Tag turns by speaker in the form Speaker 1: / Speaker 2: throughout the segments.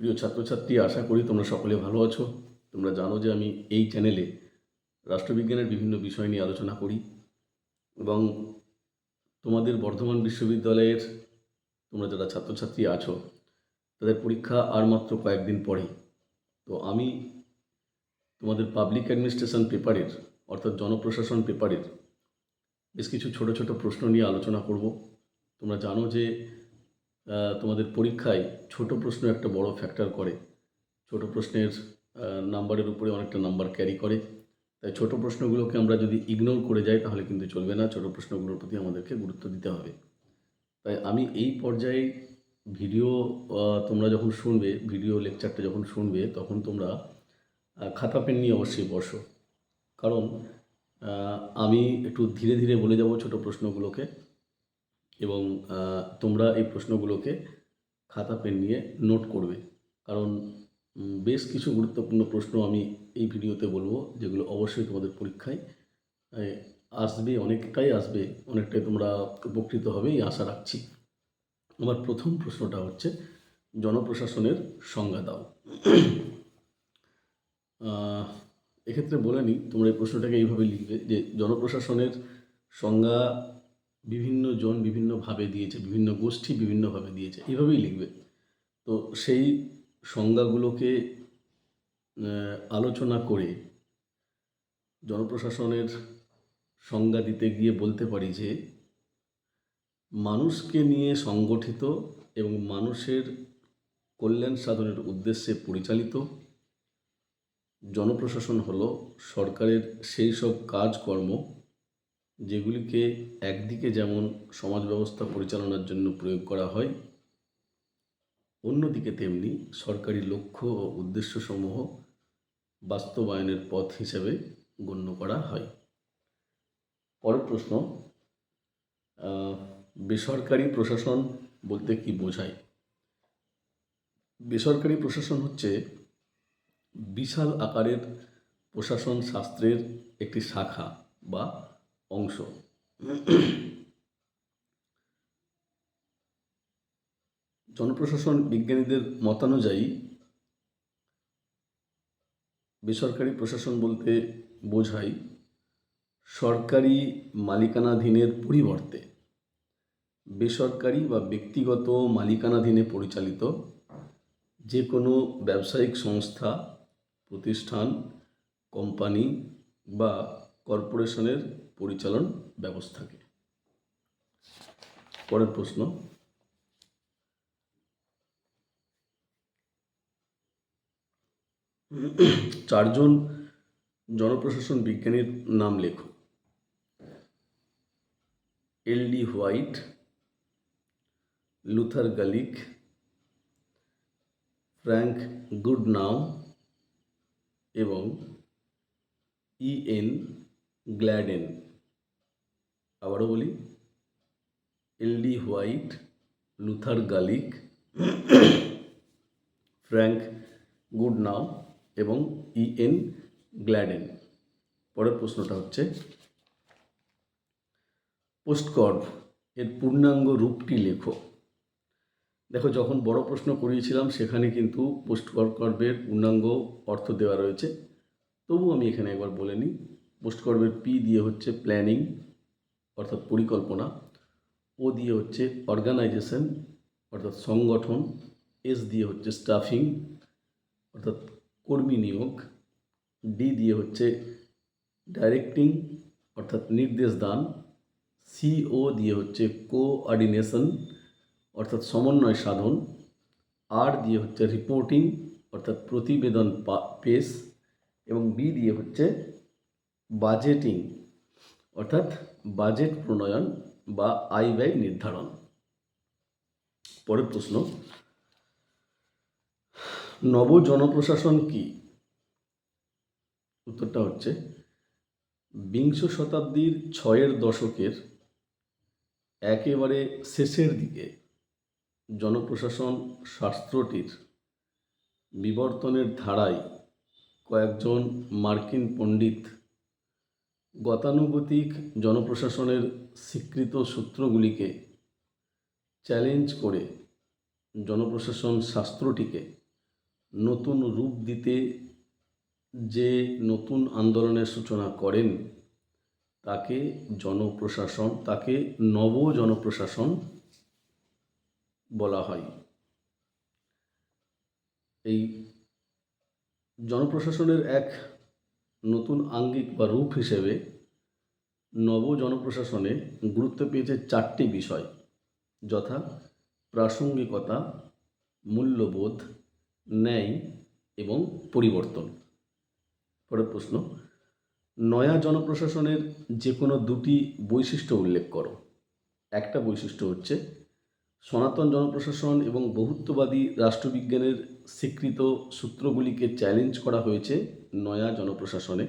Speaker 1: প্রিয় ছাত্রছাত্রী, আশা করি তোমরা সকলে ভালো আছো। তোমরা জানো যে আমি এই চ্যানেলে রাষ্ট্রবিজ্ঞানের বিভিন্ন বিষয় নিয়ে আলোচনা করি এবং তোমাদের বর্ধমান বিশ্ববিদ্যালয়ের তোমরা যারা ছাত্রছাত্রী আছো, তাদের পরীক্ষা আর মাত্র কয়েকদিন পরেই তো আমি তোমাদের পাবলিক অ্যাডমিনিস্ট্রেশন পেপারের অর্থাৎ জনপ্রশাসন পেপারের বেশ কিছু ছোট ছোট প্রশ্ন নিয়ে আলোচনা করব। তোমরা জানো যে তোমাদের পরীক্ষায় ছোট প্রশ্ন একটা বড় ফ্যাক্টর করে। ছোট প্রশ্নের নাম্বারের উপরে অনেকটা নাম্বার ক্যারি করে। তাই ছোট প্রশ্নগুলোকে আমরা যদি ইগনোর করে যাই, তাহলে কিন্তু চলবে না। ছোট প্রশ্নগুলোর প্রতি আমাদেরকে গুরুত্ব দিতে হবে। তাই আমি এই পর্যায়ে ভিডিও তোমরা যখন শুনবে ভিডিও লেকচারটা যখন শুনবে, তখন তোমরা খাতা পেন নিয়ে অবশ্যই বসো। কারণ আমি একটু ধীরে ধীরে বলে যাব ছোট প্রশ্নগুলোকে। এবং তোমরা এই প্রশ্নগুলোকে খাতা পেন নিয়ে নোট করবে। কারণ বেশ কিছু গুরুত্বপূর্ণ প্রশ্ন আমি এই ভিডিওতে বলব, যেগুলো অবশ্যই তোমাদের পরীক্ষায় আসবে, অনেকটাই আসবে, অনেকটাই তোমরা উপকৃত হবে, এই আশা রাখছি। আমার প্রথম প্রশ্নটা হচ্ছে, জনপ্রশাসনের সংজ্ঞা দাও। এক্ষেত্রে বলে নিই, তোমরা এই প্রশ্নটাকে এইভাবে লিখবে যে, জনপ্রশাসনের সংজ্ঞা বিভিন্ন জন বিভিন্নভাবে দিয়েছে, বিভিন্ন গোষ্ঠী বিভিন্নভাবে দিয়েছে, এইভাবেই লিখবে। তো সেই সংজ্ঞাগুলোকে আলোচনা করে জনপ্রশাসনের সংজ্ঞা দিতে গিয়ে বলতে পারি যে, মানুষকে নিয়ে সংগঠিত এবং মানুষের কল্যাণ সাধনের উদ্দেশ্যে পরিচালিত জনপ্রশাসন হলো সরকারের সেই সব কাজকর্ম যেগুলিকে একদিকে যেমন সমাজ ব্যবস্থা পরিচালনার জন্য প্রয়োগ করা হয়, অন্যদিকে তেমনি সরকারি লক্ষ্য ও উদ্দেশ্যসমূহ বাস্তবায়নের পথ হিসেবে গণ্য করা হয়। পরের প্রশ্ন বেসরকারি প্রশাসন বলতে কি বোঝায়? বেসরকারি প্রশাসন হচ্ছে বিশাল আকারের প্রশাসন শাস্ত্রের একটি শাখা বা অংশ। জনপ্রশাসন বিজ্ঞানীদের মতানুযায়ী বেসরকারি প্রশাসন বলতে বোঝায় সরকারি মালিকানাধীনের পরিবর্তে বেসরকারি বা ব্যক্তিগত মালিকানাধীনে পরিচালিত যে কোনো ব্যবসায়িক সংস্থা, প্রতিষ্ঠান, কোম্পানি বা কর্পোরেশনের পরিচালন ব্যবস্থাকে। পরের প্রশ্ন। চারজন জনপ্রশাসন বিজ্ঞানীর নাম লেখো। L D White, Luther Gulick, Frank Goodnow এবং ই এন গ্ল্যাডেন। আবারও বলি L D White Luther Gulick Frank Goodnow এবং ই এন গ্ল্যাডেন পরের প্রশ্নটা হচ্ছে পোস্টকর্ভ এর পূর্ণাঙ্গ রূপটি লেখো। দেখো, যখন বড় প্রশ্ন করিয়েছিলাম, সেখানে কিন্তু পোস্টকর্ভের পূর্ণাঙ্গ অর্থ দেওয়া রয়েছে। তবু আমি এখানে একবার বলে নিই পোস্টকর্ভের পি দিয়ে হচ্ছে প্ল্যানিং অর্থাৎ পরিকল্পনা। ও দিয়ে হচ্ছে অর্গানাইজেশন অর্থাৎ সংগঠন। এস দিয়ে হচ্ছে স্টাফিং অর্থাৎ কর্মী নিয়োগ। ডি দিয়ে হচ্ছে ডাইরেক্টিং অর্থাৎ নির্দেশ দান। সিও দিয়ে হচ্ছে কোঅর্ডিনেশন অর্থাৎ সমন্বয় সাধন। আর দিয়ে হচ্ছে রিপোর্টিং অর্থাৎ প্রতিবেদন পেশ। এবং বি দিয়ে হচ্ছে বাজেটিং অর্থাৎ বাজেট প্রণয়ন বা আয় ব্যয় নির্ধারণ। পরের প্রশ্ন, নব জনপ্রশাসন কি? উত্তরটা হচ্ছে, বিংশ শতাব্দীর ছয়ের দশকের একেবারে শেষের দিকে জনপ্রশাসন শাস্ত্রটির বিবর্তনের ধারায় কয়েকজন মার্কিন পণ্ডিত গতানুগতিক জনপ্রশাসনের স্বীকৃত সূত্রগুলিকে চ্যালেঞ্জ করে জনপ্রশাসন শাস্ত্রটিকে নতুন রূপ দিতে যে নতুন আন্দোলনের সূচনা করেন, তাকে জনপ্রশাসন, তাকে নব জনপ্রশাসন বলা হয়। এই জনপ্রশাসনের এক নতুন আঙ্গিক বা রূপ হিসেবে নব জনপ্রশাসনে গুরুত্ব পেয়েছে চারটি বিষয়। যথা প্রাসঙ্গিকতা, মূল্যবোধ, ন্যায় এবং পরিবর্তন। পরের প্রশ্ন, নয়া জনপ্রশাসনের যে কোনো দুটি বৈশিষ্ট্য উল্লেখ করো। একটা বৈশিষ্ট্য হচ্ছে সনাতন জনপ্রশাসন এবং বহুত্ববাদী রাষ্ট্রবিজ্ঞানের স্বীকৃত সূত্রগুলিকে চ্যালেঞ্জ করা হয়েছে নয়া জনপ্রশাসনে।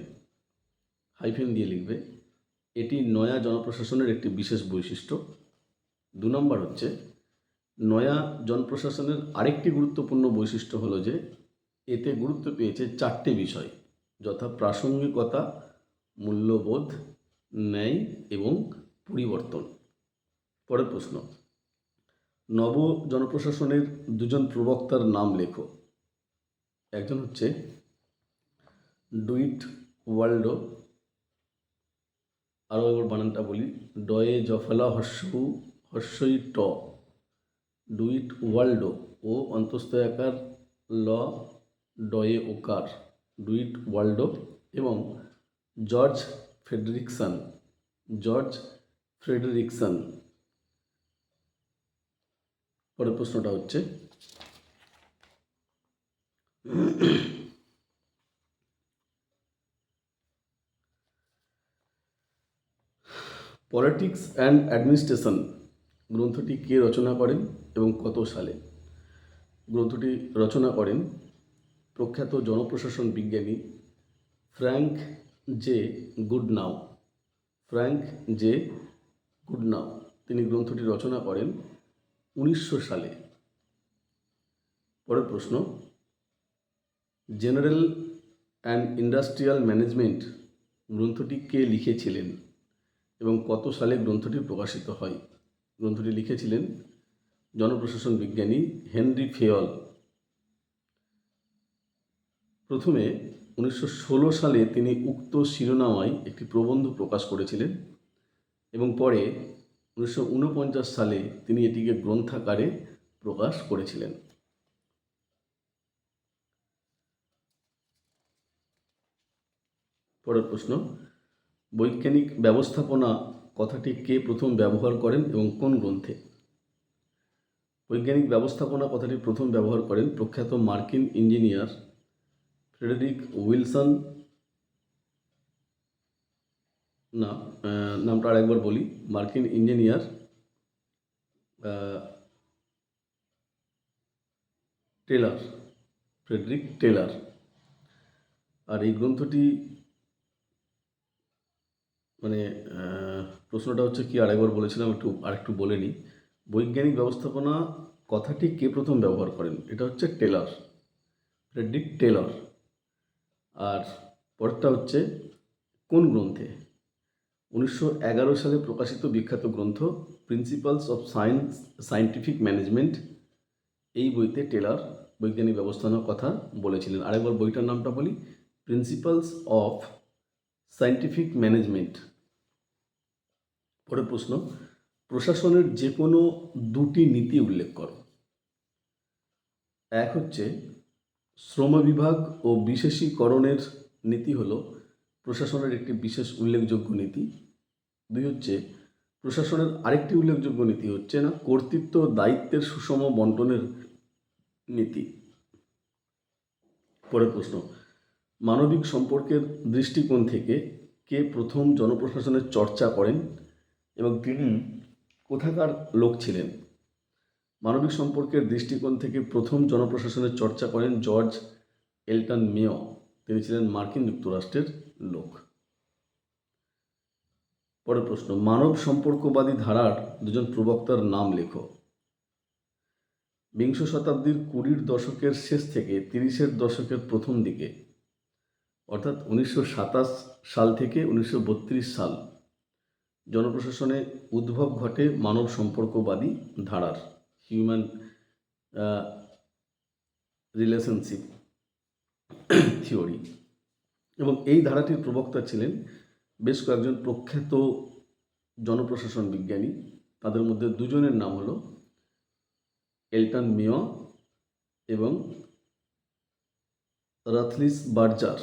Speaker 1: হাইফেন দিয়ে লিখবে, এটি নয়া জনপ্রশাসনের একটি বিশেষ বৈশিষ্ট্য। দু নম্বর হচ্ছে, নয়া জনপ্রশাসনের আরেকটি গুরুত্বপূর্ণ বৈশিষ্ট্য হলো যে, এতে গুরুত্ব পেয়েছে চারটি বিষয়, যথা প্রাসঙ্গিকতা, মূল্যবোধ, ন্যায় এবং পরিবর্তন। পরের প্রশ্ন নব জনপ্রশাসনের দুজন প্রবক্তার নাম লেখো। একজন হচ্ছে ডুইট ওয়ার্ল্ডো আরও একবার বানানটা বলি, ডয়ে জফলা হর্ষু হর্ষই ট, ডুইট ওয়ার্ল্ডো ও অন্তস্থ আকার ল, ডয়ে ওকার, ডুইট ওয়ার্ল্ডো এবং জর্জ ফ্রেডরিকসন জর্জ ফ্রেডরিকসন। পরের প্রশ্নটা হচ্ছে পলিটিক্স অ্যান্ড অ্যাডমিনিস্ট্রেশন গ্রন্থটি কে রচনা করেন এবং কত সালে? গ্রন্থটি রচনা করেন প্রখ্যাত জনপ্রশাসন বিজ্ঞানী Frank J Goodnow Frank J Goodnow তিনি গ্রন্থটি রচনা করেন উনিশশো সালে। পরের প্রশ্ন। জেনারেল অ্যান্ড ইন্ডাস্ট্রিয়াল ম্যানেজমেন্ট গ্রন্থটি কে লিখেছিলেন এবং কত সালে গ্রন্থটি প্রকাশিত হয়? গ্রন্থটি লিখেছিলেন জনপ্রশাসন বিজ্ঞানী হেনরি ফেয়ল। প্রথমে উনিশশো ষোলো সালে তিনি উক্ত শিরোনামায় একটি প্রবন্ধ প্রকাশ করেছিলেন এবং পরে উনিশশো ঊনপঞ্চাশ সালে তিনি এটিকে গ্রন্থাকারে প্রকাশ করেছিলেন। পরের প্রশ্ন, বৈজ্ঞানিক ব্যবস্থাপনা কথাটি কে প্রথম ব্যবহার করেন এবং কোন গ্রন্থে? বৈজ্ঞানিক ব্যবস্থাপনা কথাটি প্রথম ব্যবহার করেন প্রখ্যাত মার্কিন ইঞ্জিনিয়ার ফ্রেডেরিক উইলসন না নামটা আরেকবার বলি। মার্কিন ইঞ্জিনিয়ার টেলার, ফ্রেডরিক টেলার। আর এই গ্রন্থটি মানে প্রশ্নটা হচ্ছে কি, আরেকবার বলেছিলাম, একটু, আরেকটু বলে নিই। বৈজ্ঞানিক ব্যবস্থাপনা কথাটি কে প্রথম ব্যবহার করেন? এটা হচ্ছে টেলার, ফ্রেডরিক টেলর। আর পরেরটা হচ্ছে, কোন গ্রন্থে? উনিশশো এগারো সালে প্রকাশিত বিখ্যাত গ্রন্থ principles of science scientific management এই বইতে টেলার বৈজ্ঞানিক ব্যবস্থাপনার কথা বলেছিলেন। আরেকবার বইটার নামটা বলি। প্রিন্সিপালস অফ সায়েন্টিফিক ম্যানেজমেন্ট পরের প্রশ্ন, প্রশাসনের যে কোনো দুটি নীতি উল্লেখ করো। এক হচ্ছে, শ্রম বিভাগ ও বিশেষীকরণের নীতি হলো প্রশাসনের একটি বিশেষ উল্লেখযোগ্য নীতি। দুই হচ্ছে, প্রশাসনের আরেকটি উল্লেখযোগ্য নীতি হচ্ছে না, কর্তৃত্ব দায়িত্বের সুষম বন্টনের নীতি। পরের প্রশ্ন, মানবিক সম্পর্কের দৃষ্টিকোণ থেকে কে প্রথম জনপ্রশাসনের চর্চা করেন এবং তিনি কোথাকার লোক ছিলেন? মানবিক সম্পর্কের দৃষ্টিকোণ থেকে প্রথম জনপ্রশাসনের চর্চা করেন জর্জ এলটন মেয়। তিনি ছিলেন মার্কিন যুক্তরাষ্ট্রের লোক। পরের প্রশ্ন, মানব সম্পর্কবাদী ধারার দুজন প্রবক্তার নাম লেখো। বিংশ শতাব্দীর কুড়ির দশকের শেষ থেকে তিরিশের দশকের প্রথম দিকে, অর্থাৎ উনিশশো সাতাশ সাল থেকে উনিশশো বত্রিশ সাল, জনপ্রশাসনে উদ্ভব ঘটে মানব সম্পর্কবাদী ধারার হিউম্যান রিলেশনশিপ থিওরি এবং এই ধারাটির প্রবক্তা ছিলেন বেশ কয়েকজন প্রখ্যাত জনপ্রশাসন বিজ্ঞানী। তাদের মধ্যে দুজনের নাম হলো এলটন মিয় এবং রাথলিস বার্জার।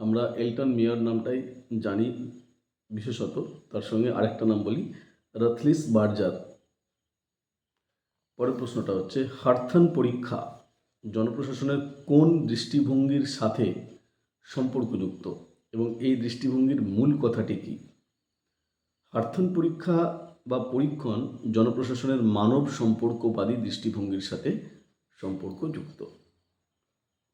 Speaker 1: আমরা এলটন মিয়র নামটাই জানি বিশেষত, তার সঙ্গে আরেকটা নাম বলি, রাথলিস বার্জার। পরের প্রশ্নটা হচ্ছে, হার্থান পরীক্ষা জনপ্রশাসনের কোন দৃষ্টিভঙ্গির সাথে সম্পর্কযুক্ত এবং এই দৃষ্টিভঙ্গির মূল কথাটি কী? হার্থান পরীক্ষা বা পরীক্ষণ জনপ্রশাসনের মানব সম্পর্কবাদী দৃষ্টিভঙ্গির সাথে সম্পর্কযুক্ত।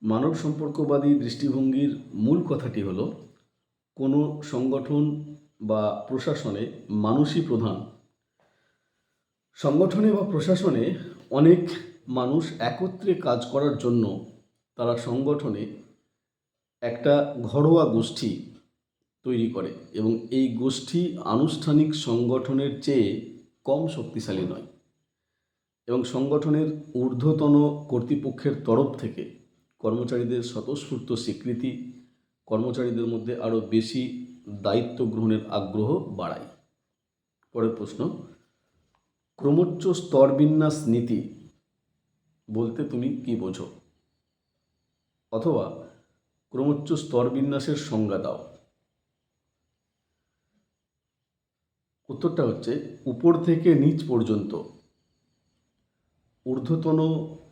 Speaker 1: মানব সম্পর্কবাদী দৃষ্টিভঙ্গির মূল কথাটি হলো, কোনো সংগঠন বা প্রশাসনে মানুষই প্রধান। সংগঠনে বা প্রশাসনে অনেক মানুষ একত্রে কাজ করার জন্য তারা সংগঠনে একটা ঘরোয়া গোষ্ঠী তৈরি করে এবং এই গোষ্ঠী আনুষ্ঠানিক সংগঠনের চেয়ে কম শক্তিশালী নয় এবং সংগঠনের ঊর্ধ্বতন কর্তৃপক্ষের তরফ থেকে কর্মচারীদের স্বতঃস্ফূর্ত স্বীকৃতি, কর্মচারীদের মধ্যে আরও বেশি দায়িত্ব গ্রহণের আগ্রহ বাড়ায়। পরের প্রশ্ন, ক্রমোচ্চ স্তরবিন্যাস নীতি বলতে তুমি কি বোঝো? অথবা ক্রমোচ্চ স্তরবিন্যাসের সংজ্ঞা দাও। উত্তরটা হচ্ছে, উপর থেকে নিচ পর্যন্ত। ঊর্ধ্বতন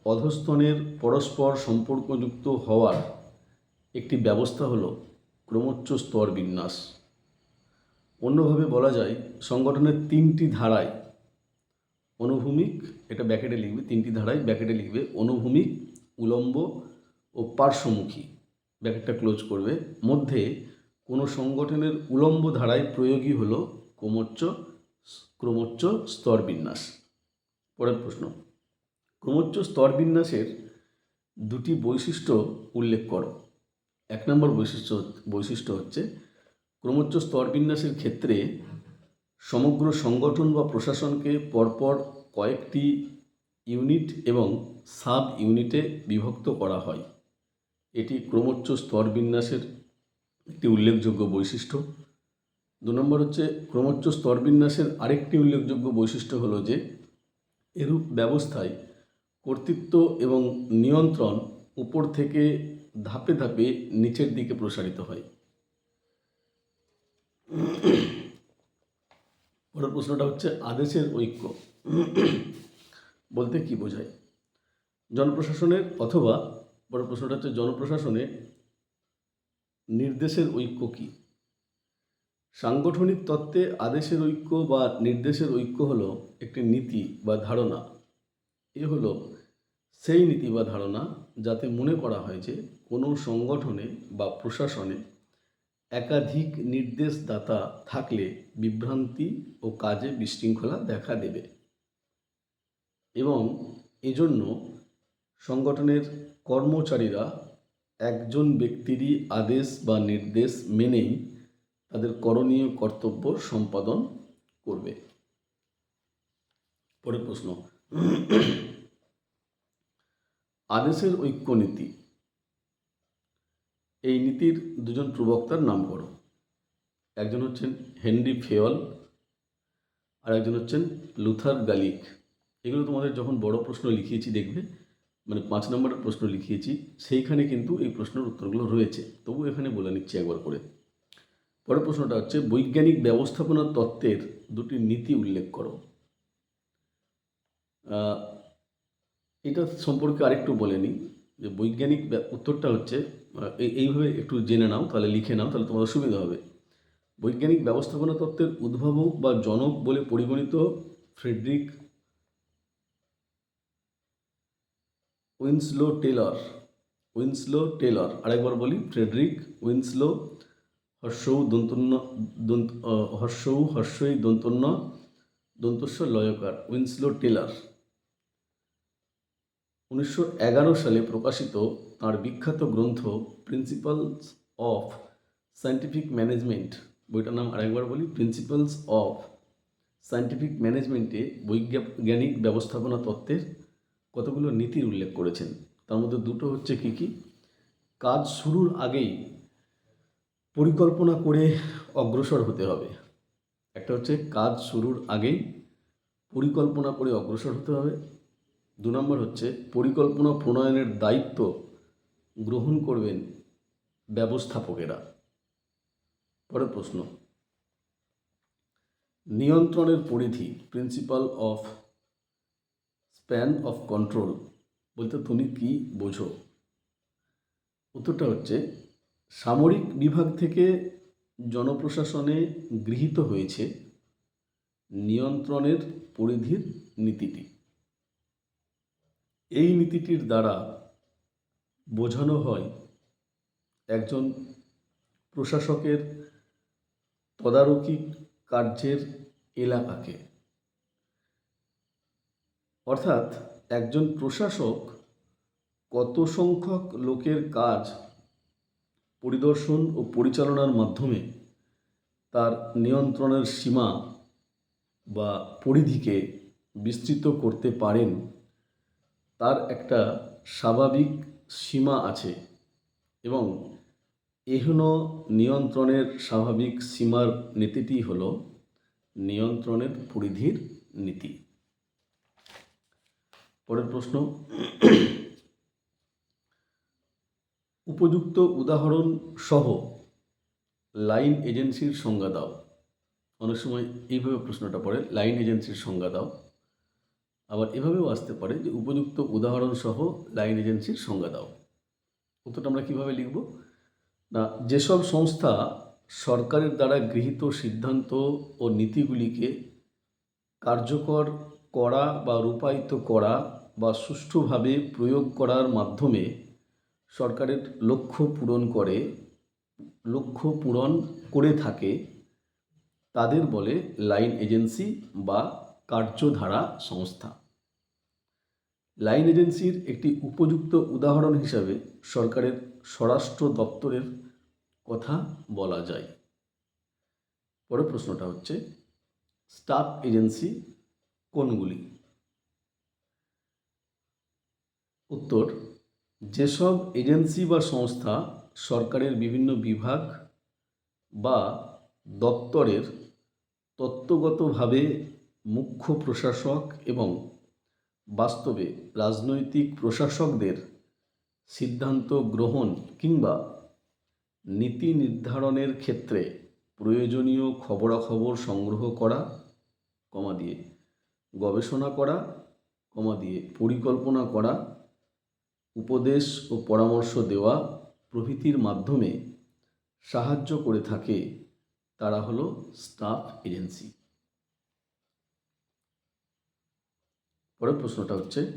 Speaker 1: অধস্তনের পরস্পর সম্পর্কযুক্ত হওয়ার একটি ব্যবস্থা হলো ক্রমোচ্চ স্তর বিন্যাস অন্যভাবে বলা যায়, সংগঠনের তিনটি ধারায় অনুভূমিক, এটা ব্যাকেটে লিখবে, তিনটি ধারায় ব্যাকেটে লিখবে অনুভূমিক, উলম্ব ও পার্শ্বমুখী। ব্যাকেটটা ক্লোজ করবে। মধ্যে কোনো সংগঠনের উলম্ব ধারায় প্রয়োগী হলো ক্রমোচ্চ ক্রমোচ্চ স্তর বিন্যাস পরের প্রশ্ন ক্রমোচ্চ স্তর বিন্যাসের দুটি বৈশিষ্ট্য উল্লেখ করো। এক নম্বর বৈশিষ্ট্য বৈশিষ্ট্য হচ্ছে ক্রমোচ্চ স্তর বিন্যাসের ক্ষেত্রে সমগ্র সংগঠন বা প্রশাসনকে পরপর কয়েকটি ইউনিট এবং সাব ইউনিটে বিভক্ত করা হয়। এটি ক্রমোচ্চ স্তর বিন্যাসের একটি উল্লেখযোগ্য বৈশিষ্ট্য। দু নম্বর হচ্ছে, ক্রমোচ্চ স্তর বিন্যাসের আরেকটি উল্লেখযোগ্য বৈশিষ্ট্য হলো যে, এরূপ ব্যবস্থায় কর্তৃত্ব এবং নিয়ন্ত্রণ উপর থেকে ধাপে ধাপে নিচের দিকে প্রসারিত হয়। পরের প্রশ্নটা হচ্ছে, আদেশের ঐক্য বলতে কি বোঝায়? জনপ্রশাসনের অথবা পরের প্রশ্নটা হচ্ছে জনপ্রশাসনে নির্দেশের ঐক্য কী? সাংগঠনিক তত্ত্বে আদেশের ঐক্য বা নির্দেশের ঐক্য হলো একটি নীতি বা ধারণা। এ হলো সেই নীতি বা ধারণা যাতে মনে করা হয় যে কোনো সংগঠনে বা প্রশাসনে একাধিক নির্দেশদাতা থাকলে বিভ্রান্তি ও কাজে বিশৃঙ্খলা দেখা দেবে। এবং এজন্য সংগঠনের কর্মচারীরা একজন ব্যক্তিরই আদেশ বা নির্দেশ মেনেই তাদের করণীয় কর্তব্য সম্পাদন করবে। পরের প্রশ্ন। আদেশের ঐক্য নীতি। এই নীতির দুজন প্রবক্তার নাম করো। একজন হচ্ছেন হেনরি ফেওয়াল আর একজন হচ্ছেন লুথার গালিক। এগুলো তোমাদের যখন বড় প্রশ্ন লিখিয়েছি দেখবে মানে পাঁচ নম্বরের প্রশ্ন লিখিয়েছি, সেইখানে কিন্তু এই প্রশ্নের উত্তরগুলো রয়েছে। তবু এখানে বলে নিচ্ছি একবার করে। পরের প্রশ্নটা হচ্ছে, বৈজ্ঞানিক ব্যবস্থাপনা তত্ত্বের দুটি নীতি উল্লেখ করো। এটা সম্পর্কে আরেকটু বলে নিই, যে বৈজ্ঞানিক উত্তরটা হচ্ছে এই- এইভাবে একটু জেনে নাও, তাহলে লিখে নাও, তাহলে তোমাদের সুবিধা হবে। বৈজ্ঞানিক ব্যবস্থাপনা তত্ত্বের উদ্ভাবক বা জনক বলে পরিগণিত Frederick Winslow Taylor Winslow Taylor. আরেকবার বলি, ফ্রেডরিক উইন্সলো হর্ষৌ দন্তন্য দন্ত হর্ষৌ হর্ষই দন্তন্য দন্তস্ব লয়কার, উইন্সলো টেলার। উনিশশো এগারো সালে প্রকাশিত তার বিখ্যাত গ্রন্থ প্রিন্সিপালস অফ সায়েন্টিফিক ম্যানেজমেন্ট, বইটার নাম আরেকবার বলি, প্রিন্সিপালস অফ সায়েন্টিফিক ম্যানেজমেন্টে বৈজ্ঞানিক ব্যবস্থাপনা তত্ত্বের কতগুলো নীতির উল্লেখ করেছেন? তার মধ্যে দুটো হচ্ছে কি কি? কাজ শুরুর আগেই পরিকল্পনা করে অগ্রসর হতে হবে। একটা হচ্ছে কাজ শুরুর আগেই পরিকল্পনা করে অগ্রসর হতে হবে। দু নম্বর হচ্ছে পরিকল্পনা প্রণয়নের দায়িত্ব গ্রহণ করবেন ব্যবস্থাপকেরা। পরের প্রশ্ন। নিয়ন্ত্রণের পরিধি principle of span of control বলতে তুমি কি বোঝো? উত্তরটা হচ্ছে, সামরিক বিভাগ থেকে জনপ্রশাসনে গৃহীত হয়েছে নিয়ন্ত্রণের পরিধির নীতিটি। এই নীতিটির দ্বারা বোঝানো হয়, একজন প্রশাসকের তদারকি কার্যের এলাকাকে। অর্থাৎ একজন প্রশাসক কত সংখ্যক লোকের কাজ পরিদর্শন ও পরিচালনার মাধ্যমে তার নিয়ন্ত্রণের সীমা বা পরিধিকে বিস্তৃত করতে পারেন, তার একটা স্বাভাবিক সীমা আছে এবং এহন নিয়ন্ত্রণের স্বাভাবিক সীমার নীতিটি হল নিয়ন্ত্রণের পরিধির নীতি। পরের প্রশ্ন। উপযুক্ত উদাহরণ সহ লাইন এজেন্সির সংজ্ঞা দাও। অনেক সময় এইভাবে প্রশ্নটা পড়ে, লাইন এজেন্সির সংজ্ঞা দাও। আবার এভাবেও আসতে পারে যে উপযুক্ত উদাহরণ সহ লাইন এজেন্সির সংজ্ঞা দাও। উত্তরটা আমরা কীভাবে লিখব? না, যেসব সংস্থা সরকারের দ্বারা গৃহীত সিদ্ধান্ত ও নীতিগুলিকে কার্যকর করা বা রূপায়িত করা বা সুষ্ঠুভাবে প্রয়োগ করার মাধ্যমে সরকারের লক্ষ্য পূরণ করে, লক্ষ্য পূরণ করে থাকে, তাদের বলে লাইন এজেন্সি বা কার্যধারা সংস্থা। লাইন এজেন্সির একটি উপযুক্ত উদাহরণ হিসাবে সরকারের স্বরাষ্ট্র দপ্তরের কথা বলা যায়। পরের প্রশ্নটা হচ্ছে, স্টাফ এজেন্সি কোনগুলি? উত্তর, যেসব এজেন্সি বা সংস্থা সরকারের বিভিন্ন বিভাগ বা দপ্তরের তত্ত্বগতভাবে মুখ্য প্রশাসক এবং বাস্তবে রাজনৈতিক প্রশাসকদের সিদ্ধান্ত গ্রহণ কিংবা নীতি নির্ধারণের ক্ষেত্রে প্রয়োজনীয় খবরাখবর সংগ্রহ করা, কমা দিয়ে গবেষণা করা, কমা দিয়ে পরিকল্পনা করা উপদেশ ও পরামর্শ দেওয়া প্রভৃতির মাধ্যমে সাহায্য করে থাকে তারা হলো স্টাফ এজেন্সি। পরের প্রশ্নটা হচ্ছে,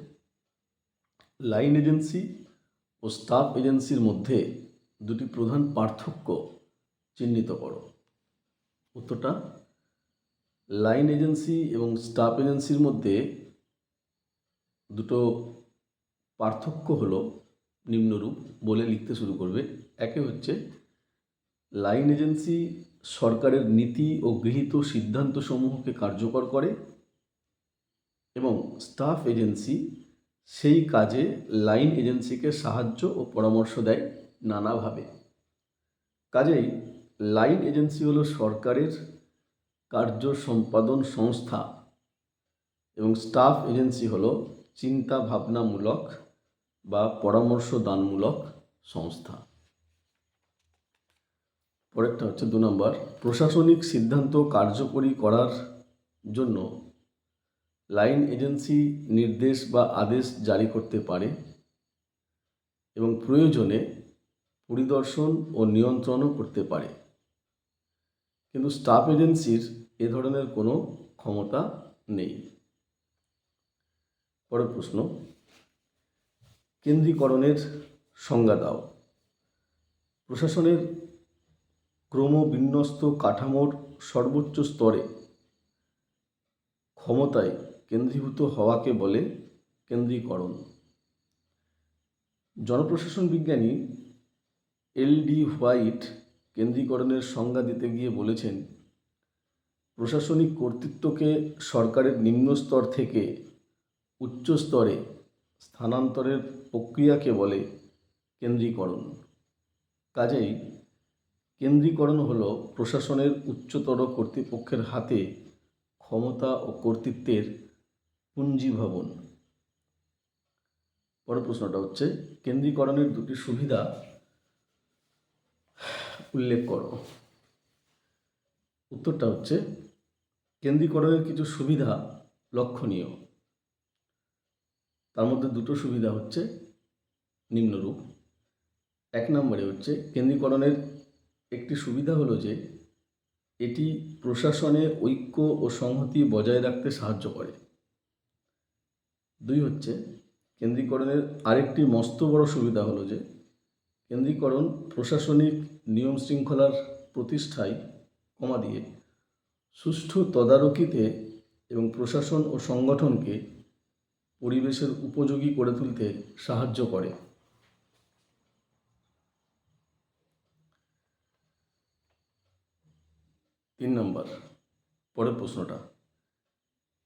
Speaker 1: লাইন এজেন্সি ও স্টাফ এজেন্সির মধ্যে দুটি প্রধান পার্থক্য চিহ্নিত করো। উত্তরটা, লাইন এজেন্সি এবং স্টাফ এজেন্সির মধ্যে দুটো পার্থক্য হলো নিম্নরূপ বলে লিখতে শুরু করবে। একে হচ্ছে লাইন এজেন্সি সরকারের নীতি ও গৃহীত সিদ্ধান্তসমূহকে কার্যকর করে এবং স্টাফ এজেন্সি সেই কাজে লাইন এজেন্সিকে সাহায্য ও পরামর্শ দেয় নানাভাবে। কাজেই লাইন এজেন্সি হলো সরকারের কার্য সম্পাদন সংস্থা এবং স্টাফ এজেন্সি হলো চিন্তা ভাবনামূলক বা পরামর্শ দানমূলক সংস্থা। পরেরটা হচ্ছে দু নম্বর, প্রশাসনিক সিদ্ধান্ত কার্যকরী করার জন্য লাইন এজেন্সি নির্দেশ বা আদেশ জারি করতে পারে এবং প্রয়োজনে পরিদর্শন ও নিয়ন্ত্রণও করতে পারে। কিন্তু স্টাফ এজেন্সির এ ধরনের কোনো ক্ষমতা নেই। পরের প্রশ্ন কেন্দ্রীকরণের সংজ্ঞা দাও। প্রশাসনের ক্রমবিন্যস্ত কাঠামোর সর্বোচ্চ স্তরে ক্ষমতায় কেন্দ্রীভূত হওয়াকে বলে কেন্দ্রীকরণ। জনপ্রশাসন বিজ্ঞানী এল ডি হোয়াইট কেন্দ্রীকরণের সংজ্ঞা দিতে গিয়ে বলেছেন, প্রশাসনিক কর্তৃত্বকে সরকারের নিম্ন স্তর থেকে উচ্চ স্তরে স্থানান্তরের প্রক্রিয়াকে বলে কেন্দ্রীকরণ। কাজেই কেন্দ্রীকরণ হল প্রশাসনের উচ্চতর কর্তৃপক্ষের হাতে ক্ষমতা ও কর্তৃত্বের পুঞ্জীভবন। পরের প্রশ্নটা হচ্ছে, কেন্দ্রীকরণের দুটি সুবিধা উল্লেখ করো। উত্তরটা হচ্ছে, কেন্দ্রীকরণের কিছু সুবিধা লক্ষণীয়। তার মধ্যে দুটো সুবিধা হচ্ছে নিম্নরূপ এক নম্বরে হচ্ছে কেন্দ্রীকরণের একটি সুবিধা হলো যে, এটি প্রশাসনে ঐক্য ও সংহতি বজায় রাখতে সাহায্য করে। দুই হচ্ছে, কেন্দ্রীকরণের আরেকটি মস্ত বড় সুবিধা হলো যে, কেন্দ্রীকরণ প্রশাসনিক নিয়ম শৃঙ্খলার প্রতিষ্ঠায় কমা দিয়ে সুষ্ঠু তদারকিতে এবং প্রশাসন ও সংগঠনকে পরিবেশের উপযোগী করে তুলতে সাহায্য করে। তিন নম্বর, পরের প্রশ্নটা।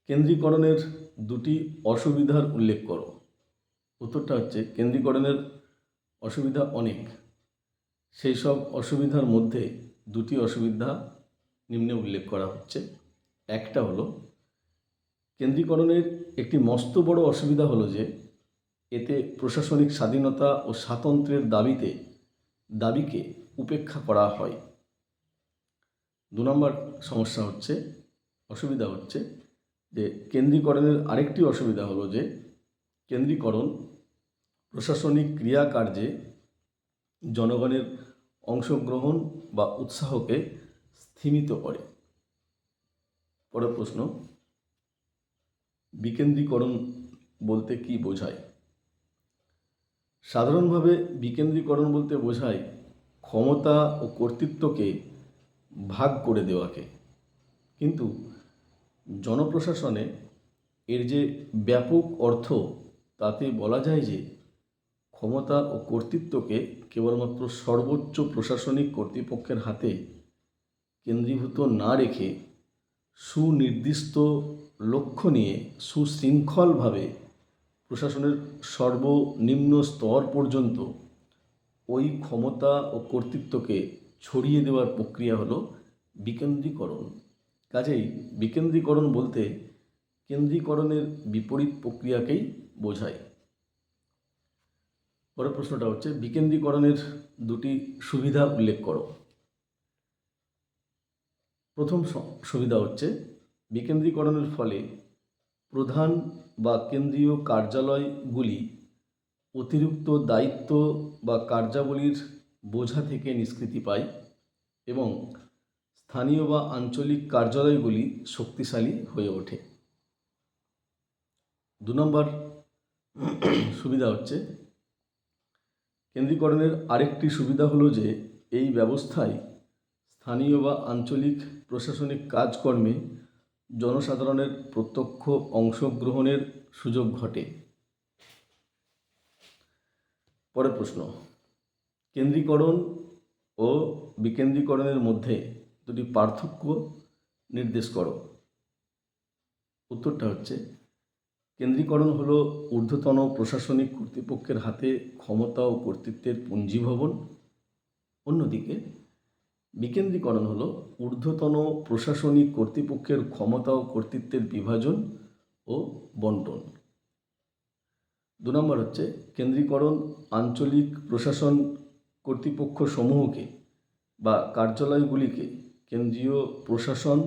Speaker 1: কেন্দ্রীকরণের দুটি অসুবিধার উল্লেখ করো। উত্তরটা হচ্ছে, কেন্দ্রীকরণের অসুবিধা অনেক। সেই সব অসুবিধার মধ্যে দুটি অসুবিধা নিম্নে উল্লেখ করা হচ্ছে। একটা হলো, কেন্দ্রীকরণের একটি মস্ত বড় অসুবিধা হলো যে, এতে প্রশাসনিক স্বাধীনতা ও স্বাতন্ত্র্যের দাবিতে, দাবিকে উপেক্ষা করা হয়। দু নম্বর সমস্যা হচ্ছে, অসুবিধা হচ্ছে যে কেন্দ্রীকরণের আরেকটি অসুবিধা হলো যে কেন্দ্রীকরণ প্রশাসনিক ক্রিয়াকার্যে জনগণের অংশগ্রহণ বা উৎসাহকে স্থিমিত করে। পরের প্রশ্ন, বিকেন্দ্রীকরণ বলতে কি বোঝায়? সাধারণভাবে বিকেন্দ্রীকরণ বলতে বোঝায় ক্ষমতা ও কর্তৃত্বকে ভাগ করে দেওয়াকে। কিন্তু জনপ্রশাসনে এর যে ব্যাপক অর্থ, তাতে বলা যায় যে ক্ষমতা ও কর্তৃত্বকে কেবলমাত্র সর্বোচ্চ প্রশাসনিক কর্তৃপক্ষের হাতে কেন্দ্রীভূত না রেখে সুনির্দিষ্ট লক্ষ্য নিয়ে সুশৃঙ্খলভাবে প্রশাসনের সর্বনিম্ন স্তর পর্যন্ত ওই ক্ষমতা ও কর্তৃত্বকে ছড়িয়ে দেওয়ার প্রক্রিয়া হলো বিকেন্দ্রীকরণ। কাজেই বিকেন্দ্রীকরণ বলতে কেন্দ্রীকরণের বিপরীত প্রক্রিয়াকেই বোঝায়। পরের প্রশ্নটা হচ্ছে, বিকেন্দ্রীকরণের দুটি সুবিধা উল্লেখ করো। প্রথম সুবিধা হচ্ছে, বিকেন্দ্রীকরণের ফলে প্রধান বা কেন্দ্রীয় কার্যালয়গুলি অতিরিক্ত দায়িত্ব বা কার্যাবলীর বোঝা থেকে নিষ্কৃতি পায় এবং স্থানীয় বা আঞ্চলিক কার্যালয়গুলি শক্তিশালী হয়ে ওঠে। দু নম্বর সুবিধা হচ্ছে, কেন্দ্রীকরণের আরেকটি সুবিধা হলো যে এই ব্যবস্থায় স্থানীয় বা আঞ্চলিক প্রশাসনিক কাজকর্মে জনসাধারণের প্রত্যক্ষ অংশগ্রহণের সুযোগ ঘটে। পরের প্রশ্ন কেন্দ্রীকরণ ও বিকেন্দ্রীকরণের মধ্যে দুটি পার্থক্য নির্দেশ করো। উত্তরটা হচ্ছে, কেন্দ্রীকরণ হল ঊর্ধ্বতন প্রশাসনিক কর্তৃপক্ষের হাতে ক্ষমতা ও কর্তৃত্বের পুঞ্জীভবন অন্যদিকে, বিকেন্দ্রীকরণ হল ঊর্ধ্বতন প্রশাসনিক কর্তৃপক্ষের ক্ষমতা ও কর্তৃত্বের বিভাজন ও বন্টন। দু নম্বর হচ্ছে, কেন্দ্রীকরণ আঞ্চলিক প্রশাসন কর্তৃপক্ষ সমূহকে বা কার্যালয়গুলিকে কেন্দ্রীয় প্রশাসন,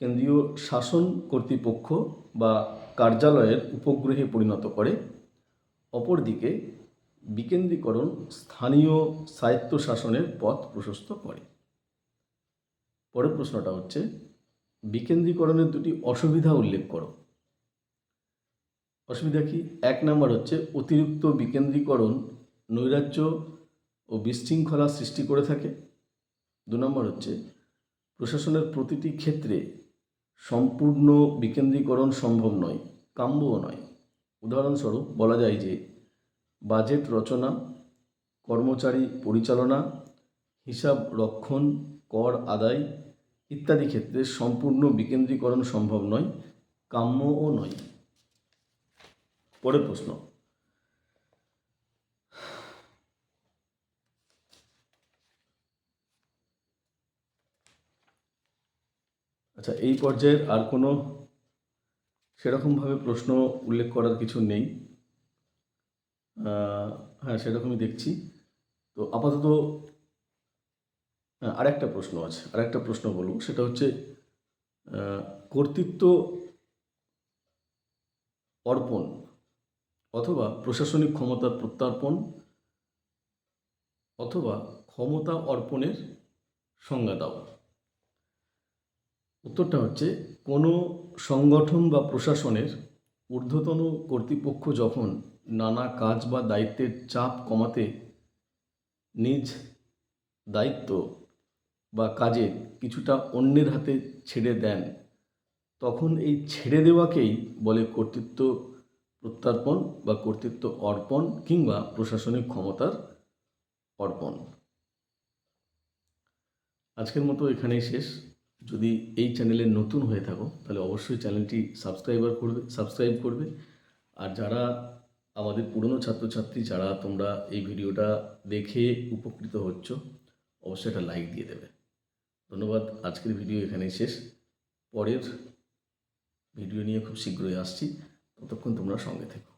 Speaker 1: কেন্দ্রীয় শাসন কর্তৃপক্ষ বা কার্যালয়ের উপগ্রহে পরিণত করে। অপরদিকে, বিকেন্দ্রীকরণ স্থানীয় স্বায়ত্তশাসনের পথ প্রশস্ত করে। পরের প্রশ্নটা হচ্ছে, বিকেন্দ্রীকরণের দুটি অসুবিধা উল্লেখ করো। অসুবিধা কি? এক নম্বর হচ্ছে অতিরিক্ত বিকেন্দ্রীকরণ নৈরাজ্য ও বিশৃঙ্খলা সৃষ্টি করে থাকে। দু নম্বর হচ্ছে প্রশাসনের প্রতিটি ক্ষেত্রে সম্পূর্ণ বিকেন্দ্রীকরণ সম্ভব নয়, কাম্যও নয়। উদাহরণস্বরূপ বলা যায় যে বাজেট রচনা, কর্মচারী পরিচালনা, হিসাব রক্ষণ, কর আদায় ইত্যাদি ক্ষেত্রে সম্পূর্ণ বিকেন্দ্রীকরণ সম্ভব নয়, কাম্যও নয়। পরের প্রশ্ন। আচ্ছা এই পর্যায়ের আর কোনো সেরকমভাবে প্রশ্ন উল্লেখ করার কিছু নেই। হ্যাঁ সেরকমই দেখছি। তো আপাতত হ্যাঁ, আরেকটা প্রশ্ন আছে। আরেকটা প্রশ্ন বলব সেটা হচ্ছে কর্তৃত্ব অর্পণ অথবা প্রশাসনিক ক্ষমতার প্রত্যর্পণ অথবা ক্ষমতা অর্পণের সংজ্ঞা দাও। উত্তরটা হচ্ছে, কোনো সংগঠন বা প্রশাসনের ঊর্ধ্বতন কর্তৃপক্ষ যখন নানা কাজ বা দায়িত্বের চাপ কমাতে নিজ দায়িত্ব বা কাজে কিছুটা অন্যের হাতে ছেড়ে দেন, তখন এই ছেড়ে দেওয়াকেই বলে কর্তৃত্ব প্রত্যার্পণ বা কর্তৃত্ব অর্পণ কিংবা প্রশাসনিক ক্ষমতার অর্পণ। আজকের মতো এখানেই শেষ। যদি এই চ্যানেলে নতুন হয়ে থাকো, তাহলে অবশ্যই চ্যানেলটি সাবস্ক্রাইবার করবে, সাবস্ক্রাইব করবে। আর যারা আমাদের পুরনো ছাত্রছাত্রী, যারা তোমরা এই ভিডিওটা দেখে উপকৃত হচ্ছ, অবশ্যই একটা লাইক দিয়ে দেবে। ধন্যবাদ। আজকের ভিডিও এখানেই শেষ। পরের ভিডিও নিয়ে খুব শীঘ্রই আসছি। ততক্ষণ তোমরা সঙ্গে থেকো।